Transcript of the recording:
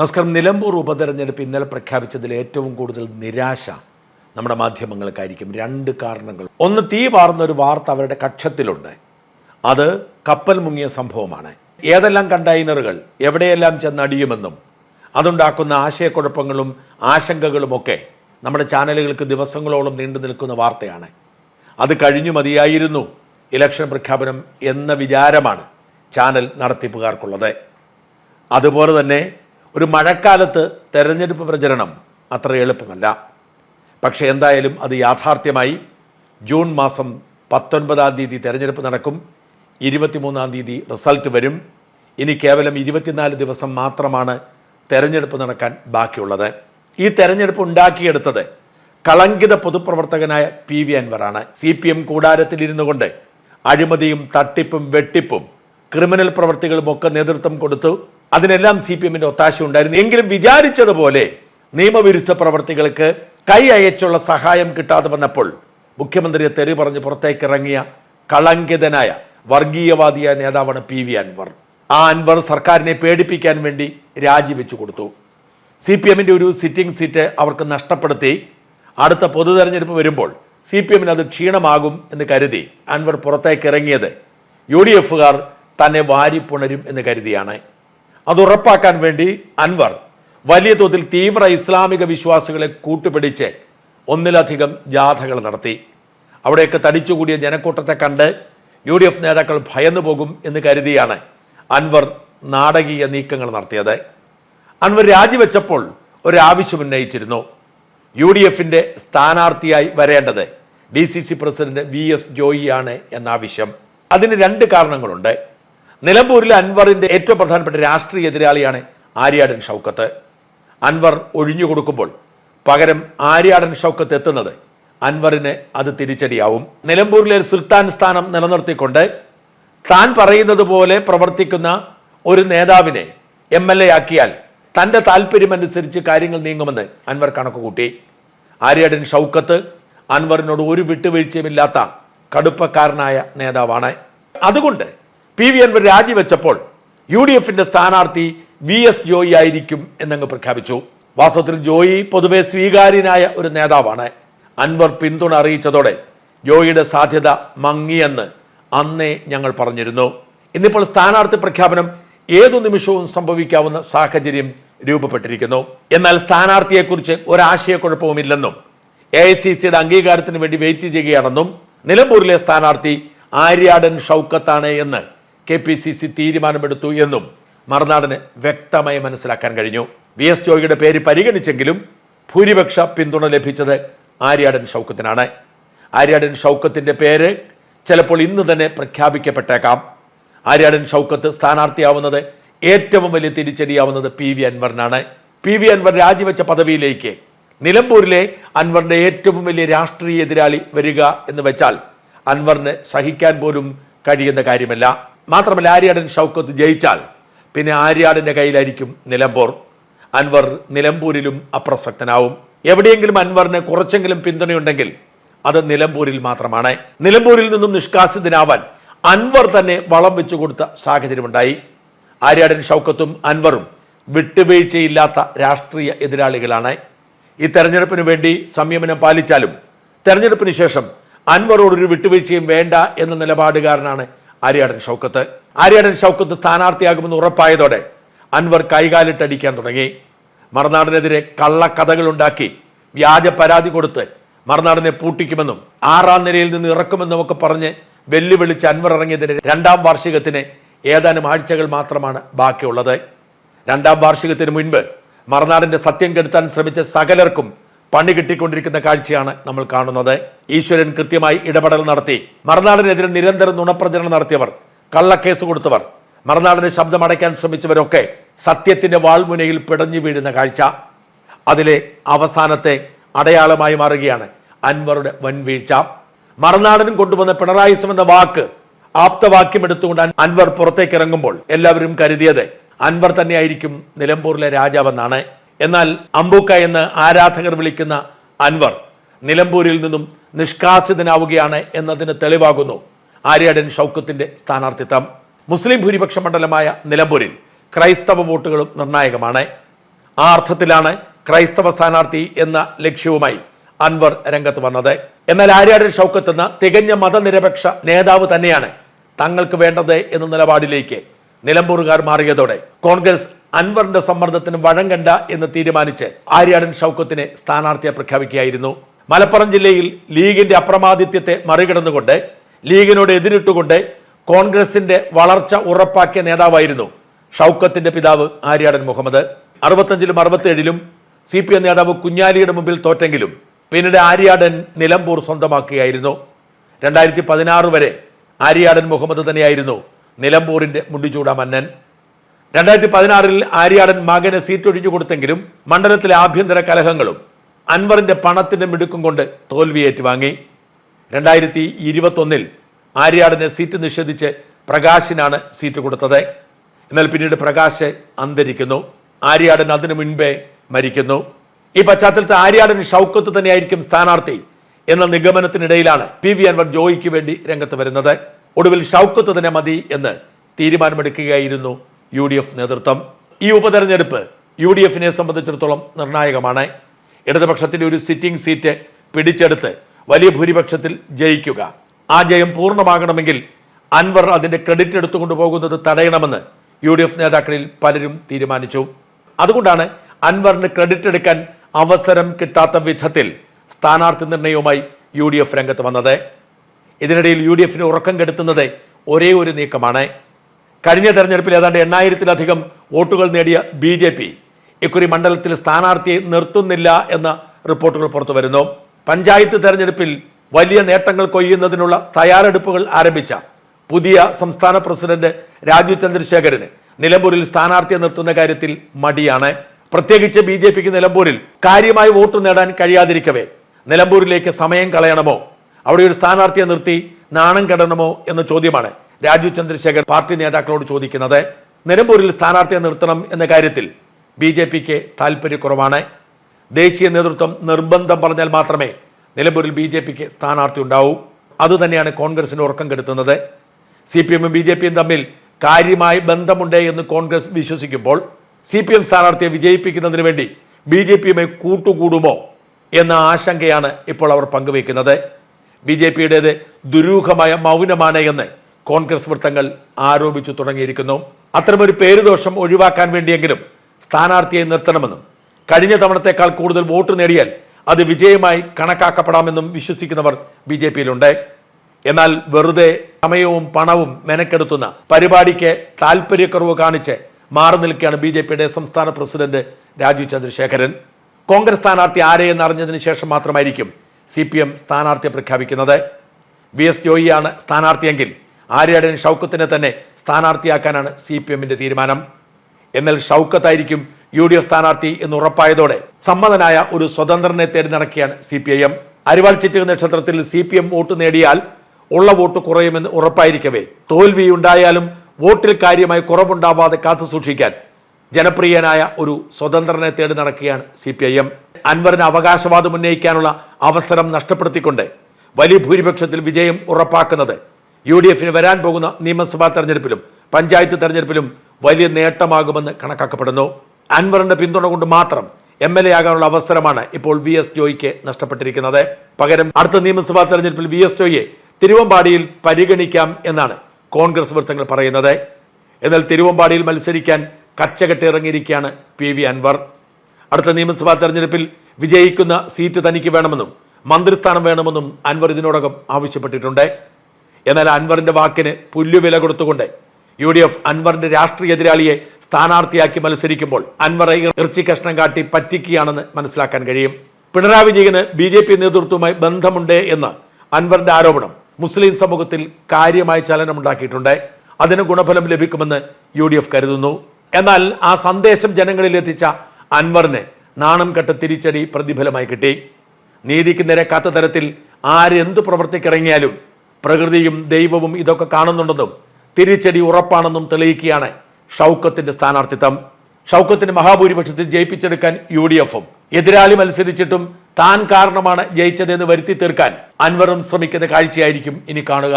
നമസ്കാരം. നിലമ്പൂർ ഉപതെരഞ്ഞെടുപ്പ് ഇന്നലെ പ്രഖ്യാപിച്ചതിൽ ഏറ്റവും കൂടുതൽ നിരാശ നമ്മുടെ മാധ്യമങ്ങൾക്കായിരിക്കും. രണ്ട് കാരണങ്ങൾ. ഒന്ന് തീ പാർന്ന ഒരു വാർത്ത അവരുടെ കക്ഷത്തിലുണ്ട്. അത് കപ്പൽ മുങ്ങിയ സംഭവമാണ്. ഏതെല്ലാം കണ്ടെയ്നറുകൾ എവിടെയെല്ലാം ചെന്നടിയുമെന്നും അതുണ്ടാക്കുന്ന ആശയക്കുഴപ്പങ്ങളും ആശങ്കകളുമൊക്കെ നമ്മുടെ ചാനലുകൾക്ക് ദിവസങ്ങളോളം നീണ്ടു നിൽക്കുന്ന വാർത്തയാണ്. അത് കഴിഞ്ഞു മതിയായിരുന്നു. ഇലക്ഷൻ പ്രഖ്യാപനം എന്ന വിചാരമാണ് ചാനൽ നടത്തിപ്പുകാർക്കുള്ളത്. അതുപോലെ തന്നെ ഒരു മഴക്കാലത്ത് തെരഞ്ഞെടുപ്പ് പ്രചരണം അത്ര എളുപ്പമല്ല. പക്ഷേ എന്തായാലും അത് യാഥാർത്ഥ്യമായി ജൂൺ മാസം പത്തൊൻപതാം തീയതി തെരഞ്ഞെടുപ്പ് നടക്കും. ഇരുപത്തിമൂന്നാം തീയതി റിസൾട്ട് വരും. ഇനി കേവലം ഇരുപത്തിനാല് ദിവസം മാത്രമാണ് തെരഞ്ഞെടുപ്പ് നടക്കാൻ ബാക്കിയുള്ളത്. ഈ തെരഞ്ഞെടുപ്പ് ഉണ്ടാക്കിയെടുത്തത് കളങ്കിത പൊതുപ്രവർത്തകനായ പി വി അൻവറാണ്. സി പി എം കൂടാരത്തിലിരുന്നു കൊണ്ട് അഴിമതിയും തട്ടിപ്പും വെട്ടിപ്പും ക്രിമിനൽ പ്രവർത്തികളും ഒക്കെ നേതൃത്വം കൊടുത്തു. അതിനെല്ലാം സി പി എമ്മിന്റെ ഒത്താശ ഉണ്ടായിരുന്നു. എങ്കിലും വിചാരിച്ചതുപോലെ നിയമവിരുദ്ധ പ്രവർത്തികൾക്ക് കൈ അയച്ചുള്ള സഹായം കിട്ടാതെ വന്നപ്പോൾ മുഖ്യമന്ത്രിയെ തെറി പറഞ്ഞ് പുറത്തേക്ക് ഇറങ്ങിയ കളങ്കിതനായ വർഗീയവാദിയായ നേതാവാണ് പി വി അൻവർ. ആ അൻവർ സർക്കാരിനെ പേടിപ്പിക്കാൻ വേണ്ടി രാജിവെച്ചു കൊടുത്തു. സി പി എമ്മിന്റെ ഒരു സിറ്റിംഗ് സീറ്റ് അവർക്ക് നഷ്ടപ്പെടുത്തി. അടുത്ത പൊതു തെരഞ്ഞെടുപ്പ് വരുമ്പോൾ സി പി എമ്മിന് അത് ക്ഷീണമാകും എന്ന് കരുതി അൻവർ പുറത്തേക്ക് ഇറങ്ങിയത് യു ഡി എഫുകാർ തന്നെ വാരിപ്പുണരും എന്ന് കരുതിയാണ്. അത് ഉറപ്പാക്കാൻ വേണ്ടി അൻവർ വലിയ തോതിൽ തീവ്ര ഇസ്ലാമിക വിശ്വാസികളെ കൂട്ടുപിടിച്ച് ഒന്നിലധികം ജാഥകൾ നടത്തി. അവിടെയൊക്കെ തടിച്ചുകൂടിയ ജനക്കൂട്ടത്തെ കണ്ട് യു ഡി എഫ് നേതാക്കൾ ഭയന്നു പോകും എന്ന് കരുതിയാണ് അൻവർ നാടകീയ നീക്കങ്ങൾ നടത്തിയത്. അൻവർ രാജിവെച്ചപ്പോൾ ഒരാവശ്യം ഉന്നയിച്ചിരുന്നു. യു ഡി എഫിന്റെ സ്ഥാനാർത്ഥിയായി വരേണ്ടത് D C C president V S ജോയിയാണ് എന്ന ആവശ്യം അതിന് രണ്ട് കാരണങ്ങളുണ്ട്. നിലമ്പൂരിലെ അൻവറിന്റെ ഏറ്റവും പ്രധാനപ്പെട്ട രാഷ്ട്രീയ എതിരാളിയാണ് ആര്യാടൻ ഷൗക്കത്ത്. അൻവർ ഒഴിഞ്ഞു കൊടുക്കുമ്പോൾ പകരം ആര്യാടൻ ഷൗക്കത്ത് എത്തുന്നത് അൻവറിന് അത് തിരിച്ചടിയാവും. നിലമ്പൂരിലെ സുൽത്താൻ സ്ഥാനം നിലനിർത്തിക്കൊണ്ട് താൻ പറയുന്നത് പോലെ പ്രവർത്തിക്കുന്ന ഒരു നേതാവിനെ എം എൽ എ ആക്കിയാൽ തന്റെ താല്പര്യമനുസരിച്ച് കാര്യങ്ങൾ നീങ്ങുമെന്ന് അൻവർ കണക്കുകൂട്ടി. ആര്യാടൻ ഷൗക്കത്ത് അൻവറിനോട് ഒരു വിട്ടുവീഴ്ചയുമില്ലാത്ത കടുപ്പക്കാരനായ നേതാവാണ്. അതുകൊണ്ട് പി വി അൻവർ രാജിവെച്ചപ്പോൾ യു ഡി എഫിന്റെ സ്ഥാനാർത്ഥി വി എസ് ജോയി ആയിരിക്കും എന്നങ്ങ് പ്രഖ്യാപിച്ചു. വാസ്തവത്തിൽ ജോയി പൊതുവെ സ്വീകാര്യനായ ഒരു നേതാവാണ്. അൻവർ പിന്തുണ അറിയിച്ചതോടെ ജോയിയുടെ സാധ്യത മങ്ങിയെന്ന് അന്നേ ഞങ്ങൾ പറഞ്ഞിരുന്നു. ഇന്നിപ്പോൾ സ്ഥാനാർത്ഥി പ്രഖ്യാപനം ഏതു നിമിഷവും സംഭവിക്കാവുന്ന സാഹചര്യം രൂപപ്പെട്ടിരിക്കുന്നു. എന്നാൽ സ്ഥാനാർത്ഥിയെക്കുറിച്ച് ഒരാശയക്കുഴപ്പവുമില്ലെന്നും എ ഐ സി സിയുടെ അംഗീകാരത്തിന് വേണ്ടി വെയിറ്റ് ചെയ്യുകയാണെന്നും നിലമ്പൂരിലെ സ്ഥാനാർത്ഥി ആര്യാടൻ ഷൗക്കത്താണ് എന്ന് കെ പി സി സി തീരുമാനമെടുത്തു എന്നും മറുനാടിന് വ്യക്തമായി മനസ്സിലാക്കാൻ കഴിഞ്ഞു. വി എസ് ജോയിയുടെ പേര് പരിഗണിച്ചെങ്കിലും ഭൂരിപക്ഷ പിന്തുണ ലഭിച്ചത് ആര്യാടൻ ഷൗക്കത്തിനാണ്. ആര്യാടൻ ഷൗക്കത്തിന്റെ പേര് ചിലപ്പോൾ ഇന്ന് തന്നെ പ്രഖ്യാപിക്കപ്പെട്ടേക്കാം. ആര്യാടൻ ഷൗക്കത്ത് സ്ഥാനാർത്ഥിയാവുന്നത് ഏറ്റവും വലിയ തിരിച്ചടിയാവുന്നത് പി വി അൻവറിനാണ്. പി വി അൻവർ രാജിവെച്ച പദവിയിലേക്ക് നിലമ്പൂരിലെ അൻവറിന്റെ ഏറ്റവും വലിയ രാഷ്ട്രീയ എതിരാളി വരിക എന്ന് വെച്ചാൽ അൻവറിന് സഹിക്കാൻ പോലും കഴിയുന്ന കാര്യമല്ല. മാത്രമല്ല ആര്യാടൻ ഷൗക്കത്ത് ജയിച്ചാൽ പിന്നെ ആര്യാടന്റെ കയ്യിലായിരിക്കും നിലമ്പൂർ. അൻവർ നിലമ്പൂരിലും അപ്രസക്തനാവും. എവിടെയെങ്കിലും അൻവറിന് കുറച്ചെങ്കിലും പിന്തുണയുണ്ടെങ്കിൽ അത് നിലമ്പൂരിൽ മാത്രമാണ്. നിലമ്പൂരിൽ നിന്നും നിഷ്കാസിതനാവാൻ അൻവർ തന്നെ വളം വെച്ചു കൊടുത്ത സാഹചര്യമുണ്ടായി. ആര്യാടൻ ഷൗക്കത്തും അൻവറും വിട്ടുവീഴ്ചയില്ലാത്ത രാഷ്ട്രീയ എതിരാളികളാണ്. ഈ തെരഞ്ഞെടുപ്പിന് വേണ്ടി സംയമനം പാലിച്ചാലും തെരഞ്ഞെടുപ്പിന് ശേഷം അൻവറോടൊരു വിട്ടുവീഴ്ചയും വേണ്ട എന്ന നിലപാടുകാരനാണ് ആര്യാടൻ ഷൗക്കത്ത്. ആര്യാടൻ ഷൗക്കത്ത് സ്ഥാനാർത്ഥിയാകുമെന്ന് ഉറപ്പായതോടെ അൻവർ കൈകാലിട്ടടിക്കാൻ തുടങ്ങി. മറുനാടിനെതിരെ കള്ളക്കഥകൾ ഉണ്ടാക്കി വ്യാജ പരാതി കൊടുത്ത് മറുനാടിനെ പൂട്ടിക്കുമെന്നും ആറാം നിരയിൽ നിന്ന് ഇറക്കുമെന്നും ഒക്കെ പറഞ്ഞ് വെല്ലുവിളിച്ച് അൻവർ ഇറങ്ങിയതിന് രണ്ടാം വാർഷികത്തിന് ഏതാനും ആഴ്ചകൾ മാത്രമാണ് ബാക്കിയുള്ളത്. രണ്ടാം വാർഷികത്തിന് മുൻപ് മറുനാടിന്റെ സത്യം കെടുത്താൻ ശ്രമിച്ച സകലർക്കും പണി കിട്ടിക്കൊണ്ടിരിക്കുന്ന കാഴ്ചയാണ് നമ്മൾ കാണുന്നത്. ഈശ്വരൻ കൃത്യമായി ഇടപെടൽ നടത്തി. മറുനാടിനെതിരെ നിരന്തരം നുണപ്രചരണം നടത്തിയവർ കള്ളക്കേസ് കൊടുത്തവർ മറുനാടിന് ശബ്ദമടയ്ക്കാൻ ശ്രമിച്ചവരൊക്കെ സത്യത്തിന്റെ വാൾമുനയിൽ പിടഞ്ഞു വീഴുന്ന കാഴ്ച. അതിലെ അവസാനത്തെ അടയാളമായി മാറുകയാണ് അൻവറുടെ വൻവീഴ്ച. മറുനാടനും കൊണ്ടുവന്ന പിണറായി എന്ന വാക്ക് ആപ്തവാക്യം എടുത്തുകൊണ്ട് അൻവർ പുറത്തേക്ക് ഇറങ്ങുമ്പോൾ എല്ലാവരും കരുതിയത് അൻവർ തന്നെയായിരിക്കും നിലമ്പൂരിലെ രാജാവെന്നാണ്. എന്നാൽ അമ്പൂക്ക എന്ന് ആരാധകർ വിളിക്കുന്ന അൻവർ നിലമ്പൂരിൽ നിന്നും നിഷ്കാസിതനാവുകയാണ് എന്നതിന് തെളിവാകുന്നു. ആര്യാടൻ ഷൗക്കത്തിന്റെ സ്ഥാനാർത്ഥിത്വം. മുസ്ലിം ഭൂരിപക്ഷ മണ്ഡലമായ നിലമ്പൂരിൽ ക്രൈസ്തവ വോട്ടുകളും നിർണായകമാണ്. ആ അർത്ഥത്തിലാണ് ക്രൈസ്തവ സ്ഥാനാർത്ഥി എന്ന ലക്ഷ്യവുമായി അൻവർ രംഗത്ത് വന്നത്. എന്നാൽ ആര്യാടൻ ഷൗക്കത്ത് എന്ന തികഞ്ഞ മതനിരപേക്ഷ നേതാവ് തന്നെയാണ് തങ്ങൾക്ക് വേണ്ടത് എന്ന നിലപാടിലേക്ക് നിലമ്പൂറുകാർ മാറിയതോടെ കോൺഗ്രസ് അൻവറിന്റെ സമ്മർദ്ദത്തിന് വഴങ്ങണ്ട എന്ന് തീരുമാനിച്ച് ആര്യാടൻ ഷൗക്കത്തിനെ സ്ഥാനാർത്ഥിയെ പ്രഖ്യാപിക്കുകയായിരുന്നു. മലപ്പുറം ജില്ലയിൽ ലീഗിന്റെ അപ്രമാദിത്യത്തെ മറികടന്നുകൊണ്ട് ലീഗിനോട് എതിരിട്ടുകൊണ്ട് കോൺഗ്രസിന്റെ വളർച്ച ഉറപ്പാക്കിയ നേതാവായിരുന്നു ഷൗക്കത്തിന്റെ പിതാവ് ആര്യാടൻ മുഹമ്മദ്. അറുപത്തഞ്ചിലും അറുപത്തേഴിലും സി പി എം നേതാവ് കുഞ്ഞാലിയുടെ മുമ്പിൽ തോറ്റെങ്കിലും പിന്നീട് ആര്യാടൻ നിലമ്പൂർ സ്വന്തമാക്കുകയായിരുന്നു. രണ്ടായിരത്തി പതിനാറ് വരെ ആര്യാടൻ മുഹമ്മദ് തന്നെയായിരുന്നു നിലമ്പൂരിന്റെ മുണ്ടിച്ചൂട മന്നൻ. രണ്ടായിരത്തി പതിനാറിൽ ആര്യാടൻ മകന് സീറ്റ് ഒഴിഞ്ഞു കൊടുത്തെങ്കിലും മണ്ഡലത്തിലെ ആഭ്യന്തര കലഹങ്ങളും അൻവറിന്റെ പണത്തിന്റെ മിടുക്കും കൊണ്ട് തോൽവി ഏറ്റുവാങ്ങി രണ്ടായിരത്തി ഇരുപത്തൊന്നിൽ ആര്യാടന് സീറ്റ് നിഷേധിച്ച് പ്രകാശിനാണ് സീറ്റ് കൊടുത്തത്. എന്നാൽ പിന്നീട് പ്രകാശ് അന്തരിക്കുന്നു. ആര്യാടൻ അതിനു മുൻപേ മരിക്കുന്നു. ഈ പശ്ചാത്തലത്തിൽ ആര്യാടൻ ഷൗക്കത്ത് തന്നെയായിരിക്കും സ്ഥാനാർത്ഥി എന്ന നിഗമനത്തിനിടയിലാണ് പി വി അൻവർ ജോയിക്ക് വേണ്ടി രംഗത്ത് വരുന്നത്. ഒടുവിൽ ഷൗക്കത്ത് തന്നെ മതി എന്ന് തീരുമാനമെടുക്കുകയായിരുന്നു യു ഡി എഫ് നേതൃത്വം. ഈ ഉപതെരഞ്ഞെടുപ്പ് യു ഡി എഫിനെ സംബന്ധിച്ചിടത്തോളം നിർണായകമാണ്. ഇടതുപക്ഷത്തിന്റെ ഒരു സിറ്റിംഗ് സീറ്റ് പിടിച്ചെടുത്ത് വലിയ ഭൂരിപക്ഷത്തിൽ ജയിക്കുക. ആ ജയം പൂർണമാകണമെങ്കിൽ അൻവർ അതിന്റെ ക്രെഡിറ്റ് എടുത്തുകൊണ്ട് പോകുന്നത് തടയണമെന്ന് യു ഡി എഫ് നേതാക്കളിൽ പലരും തീരുമാനിച്ചു. അതുകൊണ്ടാണ് അൻവറിന് ക്രെഡിറ്റ് എടുക്കാൻ അവസരം കിട്ടാത്ത വിധത്തിൽ സ്ഥാനാർത്ഥി നിർണയവുമായി യു ഡി എഫ് രംഗത്ത് വന്നത്. ഇതിനിടയിൽ യു ഡി എഫിന് ഉറക്കം കെടുത്തുന്നത് ഒരേ ഒരു നീക്കമാണ്. കഴിഞ്ഞ തെരഞ്ഞെടുപ്പിൽ ഏതാണ്ട് എണ്ണായിരത്തിലധികം വോട്ടുകൾ നേടിയ ബി ജെ പി ഇക്കുറി മണ്ഡലത്തിൽ സ്ഥാനാർത്ഥിയെ നിർത്തുന്നില്ല എന്ന റിപ്പോർട്ടുകൾ പുറത്തു വരുന്നു. പഞ്ചായത്ത് തെരഞ്ഞെടുപ്പിൽ വലിയ നേട്ടങ്ങൾ കൊയ്യുന്നതിനുള്ള തയ്യാറെടുപ്പുകൾ ആരംഭിച്ച പുതിയ സംസ്ഥാന പ്രസിഡന്റ് രാജു ചന്ദ്രശേഖരന് നിലമ്പൂരിൽ സ്ഥാനാർത്ഥിയെ നിർത്തുന്ന കാര്യത്തിൽ മടിയാണ്. പ്രത്യേകിച്ച് ബി ജെ പിക്ക് നിലമ്പൂരിൽ കാര്യമായി വോട്ട് നേടാൻ കഴിയാതിരിക്കവേ നിലമ്പൂരിലേക്ക് സമയം കളയണമോ? അവിടെ ഒരു സ്ഥാനാർത്ഥിയെ നിർത്തി നാണം കെടണമോ എന്ന ചോദ്യമാണ് രാജു ചന്ദ്രശേഖർ പാർട്ടി നേതാക്കളോട് ചോദിക്കുന്നത്. നിലമ്പൂരിൽ സ്ഥാനാർത്ഥിയെ നിർത്തണം എന്ന കാര്യത്തിൽ ബി ജെ പിക്ക് താല്പര്യക്കുറവാണ്. ദേശീയ നേതൃത്വം നിർബന്ധം പറഞ്ഞാൽ മാത്രമേ നിലമ്പൂരിൽ ബി ജെ പിക്ക് സ്ഥാനാർത്ഥി ഉണ്ടാവൂ. അതുതന്നെയാണ് കോൺഗ്രസിന് ഉറക്കം കെടുത്തുന്നത്. സി പി എമ്മും ബി ജെ പിയും തമ്മിൽ കാര്യമായി ബന്ധമുണ്ട് എന്ന് കോൺഗ്രസ് വിശ്വസിക്കുമ്പോൾ സി പി എം സ്ഥാനാർത്ഥിയെ വിജയിപ്പിക്കുന്നതിന് വേണ്ടി ബി ജെ പിയുമായി കൂട്ടുകൂടുമോ എന്ന ആശങ്കയാണ് ഇപ്പോൾ അവർ പങ്കുവയ്ക്കുന്നത്. ബി ജെ പിയുടേത് ദുരൂഹമായ മൗനമാണ് എന്ന് കോൺഗ്രസ് വൃത്തങ്ങൾ ആരോപിച്ചു തുടങ്ങിയിരിക്കുന്നു. അത്തരമൊരു പേരുദോഷം ഒഴിവാക്കാൻ വേണ്ടിയെങ്കിലും സ്ഥാനാർത്ഥിയെ നിർത്തണമെന്നും കഴിഞ്ഞ തവണത്തേക്കാൾ കൂടുതൽ വോട്ട് നേടിയാൽ അത് വിജയമായി കണക്കാക്കപ്പെടാമെന്നും വിശ്വസിക്കുന്നവർ ബി ജെ പിയിലുണ്ട്. എന്നാൽ വെറുതെ സമയവും പണവും മെനക്കെടുത്തുന്ന പരിപാടിക്ക് താല്പര്യക്കുറവ് കാണിച്ച് മാറി നിൽക്കുകയാണ് ബി ജെ പിയുടെ സംസ്ഥാന പ്രസിഡന്റ് രാജീവ് ചന്ദ്രശേഖരൻ. കോൺഗ്രസ് സ്ഥാനാർത്ഥി ആരെയെന്ന് അറിഞ്ഞതിന് ശേഷം മാത്രമായിരിക്കും സി പി എം സ്ഥാനാർത്ഥിയെ പ്രഖ്യാപിക്കുന്നത്. വി എസ് ജോയിയാണ് സ്ഥാനാർത്ഥിയെങ്കിൽ ആര്യാടൻ ഷൗക്കത്തിനെ തന്നെ സ്ഥാനാർത്ഥിയാക്കാനാണ് സി പി എമ്മിന്റെ തീരുമാനം. എന്നാൽ ഷൗക്കത്തായിരിക്കും യു ഡി എഫ് സ്ഥാനാർത്ഥി എന്ന് ഉറപ്പായതോടെ സമ്മതനായ ഒരു സ്വതന്ത്രനെ തേടി നടക്കുകയാണ് സി പി ഐ എം. അരിവാൾ ചിറ്റുക നക്ഷത്രത്തിൽ സി പി എം വോട്ട് നേടിയാൽ ഉള്ള വോട്ട് കുറയുമെന്ന് ഉറപ്പായിരിക്കവേ. തോൽവി ഉണ്ടായാലും വോട്ടിൽ കാര്യമായി കുറവുണ്ടാവാതെ കാത്തു സൂക്ഷിക്കാൻ ജനപ്രിയനായ ഒരു സ്വതന്ത്രനെ തേടി നടക്കുകയാണ് സി പി ഐ എം. അൻവറിന് അവകാശവാദം ഉന്നയിക്കാനുള്ള അവസരം നഷ്ടപ്പെടുത്തിക്കൊണ്ട് വലിയ ഭൂരിപക്ഷത്തിൽ വിജയം ഉറപ്പാക്കുന്നത് യു ഡി എഫിന് വരാൻ പോകുന്ന നിയമസഭാ തെരഞ്ഞെടുപ്പിലും പഞ്ചായത്ത് തെരഞ്ഞെടുപ്പിലും വലിയ നേട്ടമാകുമെന്ന് കണക്കാക്കപ്പെടുന്നു. അൻവറിന്റെ പിന്തുണ കൊണ്ട് മാത്രം എം എൽ എ ആകാനുള്ള അവസരമാണ് ഇപ്പോൾ വി എസ് ജോയിക്ക് നഷ്ടപ്പെട്ടിരിക്കുന്നത്. പകരം അടുത്ത നിയമസഭാ തെരഞ്ഞെടുപ്പിൽ വി എസ് ജോയിയെ തിരുവമ്പാടിയിൽ പരിഗണിക്കാം എന്നാണ് കോൺഗ്രസ് വൃത്തങ്ങൾ പറയുന്നത്. എന്നാൽ തിരുവമ്പാടിയിൽ മത്സരിക്കാൻ കച്ചകെട്ട് ഇറങ്ങിയിരിക്കുകയാണ് പി വി അൻവർ. അടുത്ത നിയമസഭാ തെരഞ്ഞെടുപ്പിൽ വിജയിക്കുന്ന സീറ്റ് തനിക്ക് വേണമെന്നും മന്ത്രിസ്ഥാനം വേണമെന്നും അൻവർ ഇതിനോടകം ആവശ്യപ്പെട്ടിട്ടുണ്ട്. എന്നാൽ അൻവറിന്റെ വാക്കിന് പുല്ലുവില കൊടുത്തുകൊണ്ട് യു ഡി എഫ് അൻവറിന്റെ രാഷ്ട്രീയ എതിരാളിയെ സ്ഥാനാർത്ഥിയാക്കി മത്സരിക്കുമ്പോൾ അൻവറെ ഇറച്ചി കഷ്ണം കാട്ടി പറ്റിക്കുകയാണെന്ന് മനസ്സിലാക്കാൻ കഴിയും. പിണറായി വിജയന് ബി ജെ പി നേതൃത്വവുമായി ബന്ധമുണ്ട് എന്ന് അൻവറിന്റെ ആരോപണം മുസ്ലിം സമൂഹത്തിൽ കാര്യമായ ചലനമുണ്ടാക്കിയിട്ടുണ്ട്. അതിന് ഗുണഫലം ലഭിക്കുമെന്ന് യു കരുതുന്നു. എന്നാൽ ആ സന്ദേശം ജനങ്ങളിൽ എത്തിച്ച അൻവറിന് നാണം കെട്ട തിരിച്ചടി പ്രതിഫലമായി കിട്ടി. നീതിക്ക് നിരക്കാത്ത തരത്തിൽ ആരെന്ത് പ്രവർത്തിക്കിറങ്ങിയാലും പ്രകൃതിയും ദൈവവും ഇതൊക്കെ കാണുന്നുണ്ടെന്നും തിരിച്ചടി ഉറപ്പാണെന്നും തെളിയിക്കുകയാണ് ഷൗക്കത്തിന്റെ സ്ഥാനാർത്ഥിത്വം. ഷൗക്കത്തിന് മഹാഭൂരിപക്ഷത്തിൽ ജയിപ്പിച്ചെടുക്കാൻ യു ഡി എഫും എതിരാളി മത്സരിച്ചിട്ടും താൻ കാരണമാണ് ജയിച്ചതെന്ന് വരുത്തി തീർക്കാൻ അൻവറും ശ്രമിക്കുന്ന കാഴ്ചയായിരിക്കും ഇനി കാണുക.